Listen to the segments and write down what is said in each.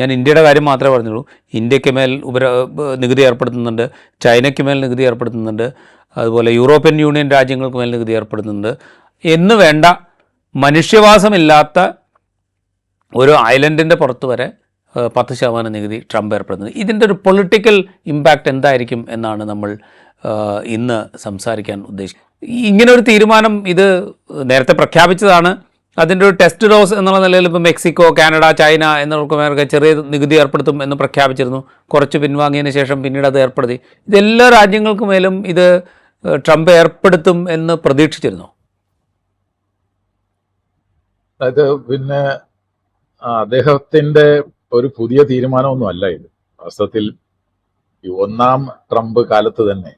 ഞാൻ ഇന്ത്യയുടെ കാര്യം മാത്രമേ പറഞ്ഞുള്ളൂ. ഇന്ത്യയ്ക്ക് മേൽ ഉപര നികുതി ഏർപ്പെടുത്തുന്നുണ്ട്. ചൈനയ്ക്ക് മേൽ നികുതി ഏർപ്പെടുത്തുന്നുണ്ട്. അതുപോലെ യൂറോപ്യൻ യൂണിയൻ രാജ്യങ്ങൾക്ക് മേൽ നികുതി ഏർപ്പെടുത്തുന്നുണ്ട്. എന്ന് വേണ്ട മനുഷ്യവാസമില്ലാത്ത ഒരു ഐലൻഡിന്റെ പുറത്ത് വരെ പത്ത് ശതമാനം നികുതി ട്രംപ് ഏർപ്പെടുത്തുന്നത് ഇതിന്റെ ഒരു പൊളിറ്റിക്കൽ ഇമ്പാക്റ്റ് എന്തായിരിക്കും എന്നാണ് നമ്മൾ ഇന്ന് സംസാരിക്കാൻ ഉദ്ദേശിക്കുന്നത്. ഇങ്ങനെ ഒരു തീരുമാനം ഇത് നേരത്തെ പ്രഖ്യാപിച്ചതാണ്. അതിന്റെ ഒരു ടെസ്റ്റ് ഡോസ് എന്നുള്ള നിലയിൽ ഇപ്പോൾ മെക്സിക്കോ കാനഡ ചൈന എന്നിവർക്ക് ചെറിയ നികുതി ഏർപ്പെടുത്തും എന്ന് പ്രഖ്യാപിച്ചിരുന്നു. കുറച്ച് പിൻവാങ്ങിയതിന് ശേഷം പിന്നീട് അത് ഏർപ്പെടുത്തി. ഇതെല്ലാ രാജ്യങ്ങൾക്ക് മേലും ഇത് ട്രംപ് ഏർപ്പെടുത്തും എന്ന് പ്രതീക്ഷിച്ചിരുന്നു. അതായത് പിന്നെ അദ്ദേഹത്തിന്റെ ഒരു പുതിയ തീരുമാനമൊന്നും അല്ല ഇത്. വാസ്തവത്തിൽ ഈ ഒന്നാം ട്രംപ് കാലത്ത് തന്നെ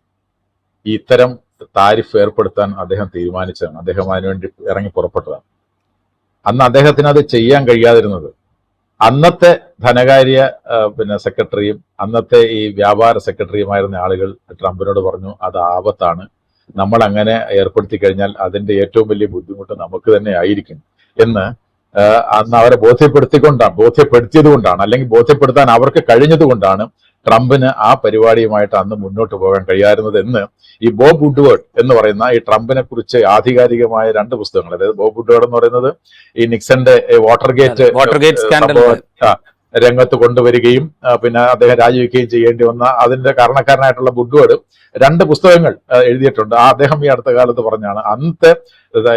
ഇത്തരം താരിഫ് ഏർപ്പെടുത്താൻ അദ്ദേഹം തീരുമാനിച്ചതാണ്. അദ്ദേഹം അതിനുവേണ്ടി ഇറങ്ങി പുറപ്പെട്ടതാണ്. അന്ന് അദ്ദേഹത്തിന് അത് ചെയ്യാൻ കഴിയാതിരുന്നത്. അന്നത്തെ ധനകാര്യ പിന്നെ സെക്രട്ടറിയും അന്നത്തെ ഈ വ്യാപാര സെക്രട്ടറിയുമായിരുന്ന ആളുകൾ ട്രംപിനോട് പറഞ്ഞു അത് ആപത്താണ്. നമ്മൾ അങ്ങനെ ഏർപ്പെടുത്തി കഴിഞ്ഞാൽ അതിന്റെ ഏറ്റവും വലിയ ബുദ്ധിമുട്ട് നമുക്ക് തന്നെ ആയിരിക്കും. എന്ന് അന്ന് അവരെ ബോധ്യപ്പെടുത്തിക്കൊണ്ടാണ് ബോധ്യപ്പെടുത്തിയത് കൊണ്ടാണ് അല്ലെങ്കിൽ ബോധ്യപ്പെടുത്താൻ അവർക്ക് കഴിഞ്ഞത് കൊണ്ടാണ് ട്രംപിന് ആ പരിപാടിയുമായിട്ട് അന്ന് മുന്നോട്ട് പോകാൻ കഴിയാറുന്നത് എന്ന് ഈ ബോബ് വുഡ്വേർഡ് എന്ന് പറയുന്ന ഈ ട്രംപിനെ കുറിച്ച് ആധികാരികമായ രണ്ട് പുസ്തകങ്ങൾ അതായത് ബോബ് വുഡ്വേർഡ് എന്ന് പറയുന്നത് ഈ നിക്സന്റെ വാട്ടർ ഗേറ്റ് വാട്ടർഗേറ്റ് സ്കാൻഡൽ രംഗത്ത് കൊണ്ടുവരികയും പിന്നെ അദ്ദേഹം രാജിവെക്കുകയും ചെയ്യേണ്ടി വന്ന അതിന്റെ കാരണക്കാരനായിട്ടുള്ള ബുഡ്വേർഡ് രണ്ട് പുസ്തകങ്ങൾ എഴുതിയിട്ടുണ്ട്. ആ അദ്ദേഹം ഈ അടുത്ത കാലത്ത് പറഞ്ഞാണ് അന്നത്തെ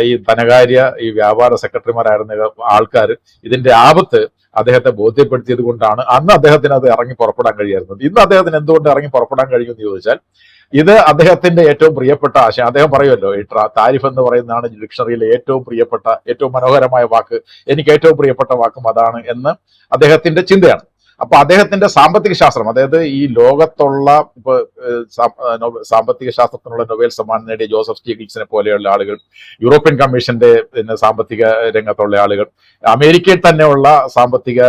ഈ ധനകാര്യ ഈ വ്യാപാര സെക്രട്ടറിമാരായിരുന്ന ആൾക്കാർ ഇതിന്റെ ആപത്ത് അദ്ദേഹത്തെ ബോധ്യപ്പെടുത്തിയത് കൊണ്ടാണ് അന്ന് അദ്ദേഹത്തിന് അത് ഇറങ്ങി പുറപ്പെടാൻ കഴിയായിരുന്നത്. ഇന്ന് അദ്ദേഹത്തിന് എന്തുകൊണ്ട് ഇറങ്ങി പുറപ്പെടാൻ കഴിയുമെന്ന് ചോദിച്ചാൽ ഇത് അദ്ദേഹത്തിന്റെ ഏറ്റവും പ്രിയപ്പെട്ട ആശയം. അദ്ദേഹം പറയുമല്ലോ ഈ താരിഫ് എന്ന് പറയുന്നതാണ് ഡിക്ഷണറിയിലെ ഏറ്റവും പ്രിയപ്പെട്ട ഏറ്റവും മനോഹരമായ വാക്ക് എനിക്ക് ഏറ്റവും പ്രിയപ്പെട്ട വാക്കും അതാണ് എന്ന് അദ്ദേഹത്തിന്റെ ചിന്തയാണ്. അപ്പൊ അദ്ദേഹത്തിന്റെ സാമ്പത്തിക ശാസ്ത്രം അതായത് ഈ ലോകത്തുള്ള ഇപ്പൊ സാമ്പത്തിക ശാസ്ത്രത്തിനുള്ള നൊബേൽ സമ്മാനം നേടിയ ജോസഫ് സ്റ്റീഗ്ലിസിനെ പോലെയുള്ള ആളുകൾ യൂറോപ്യൻ കമ്മീഷന്റെ പിന്നെ സാമ്പത്തിക രംഗത്തുള്ള ആളുകൾ അമേരിക്കയിൽ തന്നെയുള്ള സാമ്പത്തിക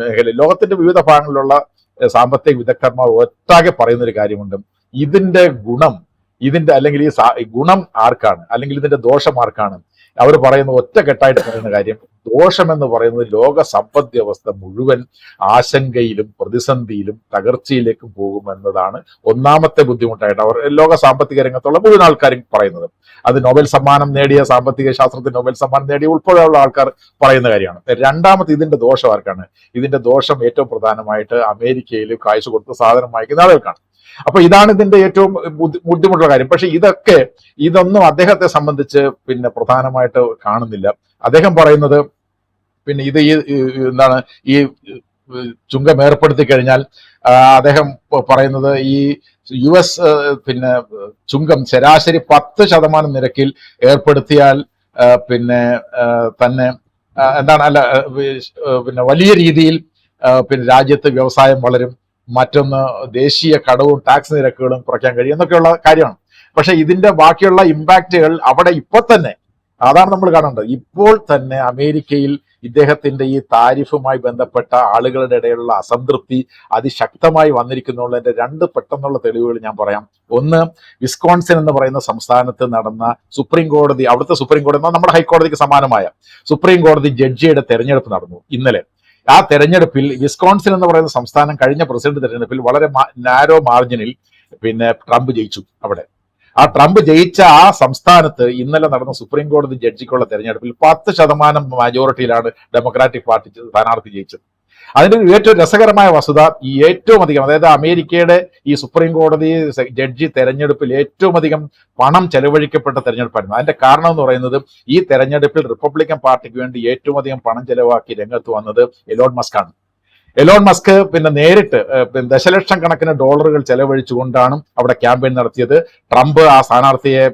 മേഖല ലോകത്തിന്റെ വിവിധ ഭാഗങ്ങളിലുള്ള സാമ്പത്തിക വിദഗ്ധന്മാർ ഒറ്റാകെ പറയുന്ന ഒരു കാര്യമുണ്ട്. ഇതിന്റെ ഗുണം ഇതിന്റെ അല്ലെങ്കിൽ ഈ ഗുണം ആർക്കാണ്? അല്ലെങ്കിൽ ഇതിന്റെ ദോഷം ആർക്കാണ്? അവർ പറയുന്ന ഒറ്റക്കെട്ടായിട്ട് പറയുന്ന കാര്യം ദോഷം എന്ന് പറയുന്നത് ലോക സമ്പദ് വ്യവസ്ഥ മുഴുവൻ ആശങ്കയിലും പ്രതിസന്ധിയിലും തകർച്ചയിലേക്കും പോകുമെന്നതാണ് ഒന്നാമത്തെ ബുദ്ധിമുട്ടായിട്ട് അവർ ലോക സാമ്പത്തിക രംഗത്തുള്ള മുഴുവൻ ആൾക്കാരും പറയുന്നത്. അത് നോബൽ സമ്മാനം നേടിയ സാമ്പത്തിക ശാസ്ത്രത്തിൽ നോബൽ സമ്മാനം നേടിയ ഉൾപ്പെടെയുള്ള ആൾക്കാർ പറയുന്ന കാര്യമാണ്. രണ്ടാമത്തെ ഇതിന്റെ ദോഷം ആർക്കാണ്? ഇതിന്റെ ദോഷം ഏറ്റവും പ്രധാനമായിട്ട് അമേരിക്കയിൽ കാഴ്ച കൊടുത്ത് സാധനം വാങ്ങിക്കുന്ന ആളുകൾക്കാണ്. അപ്പൊ ഇതാണ് ഇതിന്റെ ഏറ്റവും ബുദ്ധിമുട്ടുള്ള കാര്യം. പക്ഷെ ഇതൊക്കെ ഇതൊന്നും അദ്ദേഹത്തെ സംബന്ധിച്ച് പിന്നെ പ്രധാനമായിട്ട് കാണുന്നില്ല. അദ്ദേഹം പറയുന്നത് പിന്നെ ഇത് ഈ എന്താണ് ഈ ചുങ്കം ഏർപ്പെടുത്തി കഴിഞ്ഞാൽ അദ്ദേഹം പറയുന്നത് ഈ യു എസ് പിന്നെ ചുങ്കം ശരാശരി പത്ത് ശതമാനം നിരക്കിൽ ഏർപ്പെടുത്തിയാൽ പിന്നെ തന്നെ എന്താണ് അല്ല പിന്നെ വലിയ രീതിയിൽ പിന്നെ രാജ്യത്ത് വ്യവസായം വളരും. മറ്റൊന്ന് ദേശീയ കടവും ടാക്സ് നിരക്കുകളും കുറയ്ക്കാൻ കഴിയും എന്നൊക്കെയുള്ള കാര്യമാണ്. പക്ഷെ ഇതിന്റെ ബാക്കിയുള്ള ഇമ്പാക്റ്റുകൾ അവിടെ ഇപ്പോൾ തന്നെ അതാണ് നമ്മൾ കാണേണ്ടത്. ഇപ്പോൾ തന്നെ അമേരിക്കയിൽ ഇദ്ദേഹത്തിന്റെ ഈ താരിഫുമായി ബന്ധപ്പെട്ട ആളുകളുടെ ഇടയിലുള്ള അസംതൃപ്തി അതിശക്തമായി വന്നിരിക്കുന്നുള്ളതിന്റെ രണ്ട് പെട്ടെന്നുള്ള തെളിവുകൾ ഞാൻ പറയാം. ഒന്ന് വിസ്കോൺസിൻ എന്ന് പറയുന്ന സംസ്ഥാനത്ത് നടന്ന സുപ്രീം കോടതി അവിടുത്തെ സുപ്രീം കോടതി നമ്മുടെ ഹൈക്കോടതിക്ക് സമാനമായ സുപ്രീം കോടതി ജഡ്ജിയുടെ തെരഞ്ഞെടുപ്പ് നടന്നു ഇന്നലെ. ആ തെരഞ്ഞെടുപ്പിൽ വിസ്കോൺസിൻ എന്ന് പറയുന്ന സംസ്ഥാനം കഴിഞ്ഞ പ്രസിഡന്റ് തെരഞ്ഞെടുപ്പിൽ വളരെ നാരോ മാർജിനിൽ പിന്നെ ട്രംപ് ജയിച്ചു അവിടെ. ആ ട്രംപ് ജയിച്ച ആ സംസ്ഥാനത്ത് ഇന്നലെ നടന്ന സുപ്രീം കോടതി ജഡ്ജിക്കുള്ള തെരഞ്ഞെടുപ്പിൽ പത്ത് ശതമാനം മജോറിറ്റിയിലാണ് ഡെമോക്രാറ്റിക് പാർട്ടി സ്ഥാനാർത്ഥി ജയിച്ചത്. അതിന്റെ ഒരു ഏറ്റവും രസകരമായ വസ്തുത ഈ ഏറ്റവും അധികം അതായത് അമേരിക്കയുടെ ഈ സുപ്രീം കോടതി ജഡ്ജി തെരഞ്ഞെടുപ്പിൽ ഏറ്റവും അധികം പണം ചെലവഴിക്കപ്പെട്ട തെരഞ്ഞെടുപ്പായിരുന്നു. അതിന്റെ കാരണം എന്ന് പറയുന്നത് ഈ തെരഞ്ഞെടുപ്പിൽ റിപ്പബ്ലിക്കൻ പാർട്ടിക്ക് വേണ്ടി ഏറ്റവും അധികം പണം ചെലവാക്കി രംഗത്ത് വന്നത് എലോൺ മസ്ക് ആണ്. എലോൺ മസ്ക് പിന്നെ നേരിട്ട് ദശലക്ഷം കണക്കിന് ഡോളറുകൾ ചെലവഴിച്ചുകൊണ്ടാണ് അവിടെ ക്യാമ്പയിൻ നടത്തിയത്. ട്രംപ് ആ സ്ഥാനാർത്ഥിയെ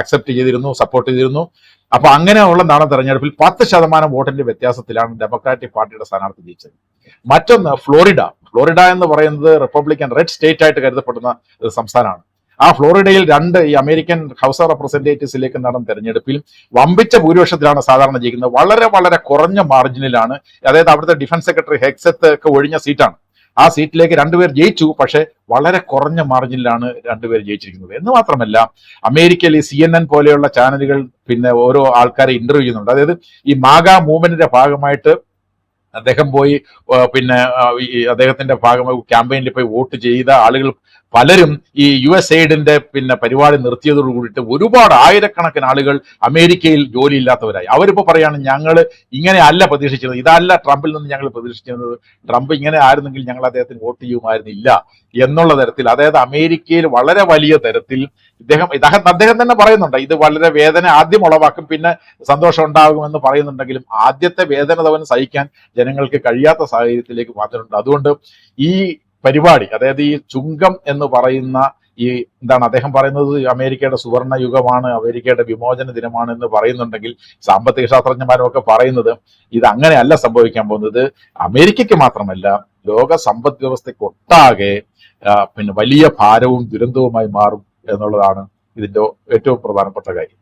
അക്സെപ്റ്റ് ചെയ്തിരുന്നു സപ്പോർട്ട് ചെയ്തിരുന്നു. അപ്പൊ അങ്ങനെയുള്ള നാളെ തെരഞ്ഞെടുപ്പിൽ പത്ത് ശതമാനം വോട്ടിന്റെ വ്യത്യാസത്തിലാണ് ഡെമോക്രാറ്റിക് പാർട്ടിയുടെ സ്ഥാനാർത്ഥി ജയിച്ചത്. മറ്റൊന്ന് ഫ്ലോറിഡ. ഫ്ലോറിഡ എന്ന് പറയുന്നത് റിപ്പബ്ലിക്കൻ റെഡ് സ്റ്റേറ്റ് ആയിട്ട് കരുതപ്പെടുന്ന സംസ്ഥാനമാണ്. ആ ഫ്ലോറിഡയിൽ രണ്ട് ഈ അമേരിക്കൻ ഹൗസ് ഓഫ് റെപ്രസെന്റേറ്റീവ്സിലേക്ക് നടന്ന തെരഞ്ഞെടുപ്പിൽ വമ്പിച്ച ഭൂരിപക്ഷത്തിലാണ് സാധാരണ ജയിക്കുന്നത്. വളരെ വളരെ കുറഞ്ഞ മാർജിനിലാണ്. അതായത് അവിടുത്തെ ഡിഫൻസ് സെക്രട്ടറി ഹെക്സത്ത് ഒക്കെ ഒഴിഞ്ഞ സീറ്റാണ്. ആ സീറ്റിലേക്ക് രണ്ടുപേർ ജയിച്ചു. പക്ഷേ വളരെ കുറഞ്ഞ മാർജിനിലാണ് രണ്ടുപേർ ജയിച്ചിരിക്കുന്നത്. എന്ന് മാത്രമല്ല അമേരിക്കയിൽ ഈ സി എൻ എൻ പോലെയുള്ള ചാനലുകൾ പിന്നെ ഓരോ ആൾക്കാരെ ഇന്റർവ്യൂ ചെയ്യുന്നുണ്ട്. അതായത് ഈ മാഗ മൂവ്മെന്റിന്റെ ഭാഗമായിട്ട് അദ്ദേഹം പോയി പിന്നെ അദ്ദേഹത്തിന്റെ ഭാഗമായി ക്യാമ്പയിനിൽ പോയി വോട്ട് ചെയ്ത ആളുകൾ പലരും ഈ യു എസ് എയ്ഡിന്റെ പിന്നെ പരിപാടി നിർത്തിയതോട് കൂടിയിട്ട് ഒരുപാട് ആയിരക്കണക്കിന് ആളുകൾ അമേരിക്കയിൽ ജോലിയില്ലാത്തവരായി. അവരിപ്പോ പറയാണ് ഞങ്ങൾ ഇങ്ങനെ അല്ല പ്രതീക്ഷിച്ചത് ഇതല്ല ട്രംപിൽ നിന്ന് ഞങ്ങൾ പ്രതീക്ഷിച്ചിരുന്നത്. ട്രംപ് ഇങ്ങനെ ആയിരുന്നെങ്കിൽ ഞങ്ങൾ അദ്ദേഹത്തിന് വോട്ട് ചെയ്യുമായിരുന്നില്ല. എന്നുള്ള തരത്തിൽ അതായത് അമേരിക്കയിൽ വളരെ വലിയ തരത്തിൽ ഇദ്ദേഹം ഇദ്ദേഹം അദ്ദേഹം തന്നെ പറയുന്നുണ്ട് ഇത് വളരെ വേദന ആദ്യം ഉളവാക്കും പിന്നെ സന്തോഷം ഉണ്ടാകുമെന്ന് പറയുന്നുണ്ടെങ്കിലും ആദ്യത്തെ വേദന തവൻ സഹിക്കാൻ ജനങ്ങൾക്ക് കഴിയാത്ത സാഹചര്യത്തിലേക്ക് മാറ്റുന്നുണ്ട് അതുകൊണ്ട് ഈ പരിപാടി അതായത് ഈ ചുങ്കം എന്ന് പറയുന്ന ഈ എന്താണ് അദ്ദേഹം പറയുന്നത് അമേരിക്കയുടെ സുവർണ യുഗമാണ് അമേരിക്കയുടെ വിമോചന ദിനമാണ് എന്ന് പറയുന്നുണ്ടെങ്കിൽ സാമ്പത്തിക ശാസ്ത്രജ്ഞന്മാരും ഒക്കെ പറയുന്നത് ഇത് അങ്ങനെയല്ല സംഭവിക്കാൻ പോകുന്നത്. അമേരിക്കയ്ക്ക് മാത്രമല്ല ലോക സമ്പദ് വ്യവസ്ഥയ്ക്ക് ഒട്ടാകെ പിന്നെ വലിയ ഭാരവും ദുരന്തവുമായി മാറും എന്നുള്ളതാണ് ഇതിന്റെ ഏറ്റവും പ്രധാനപ്പെട്ട കാര്യം.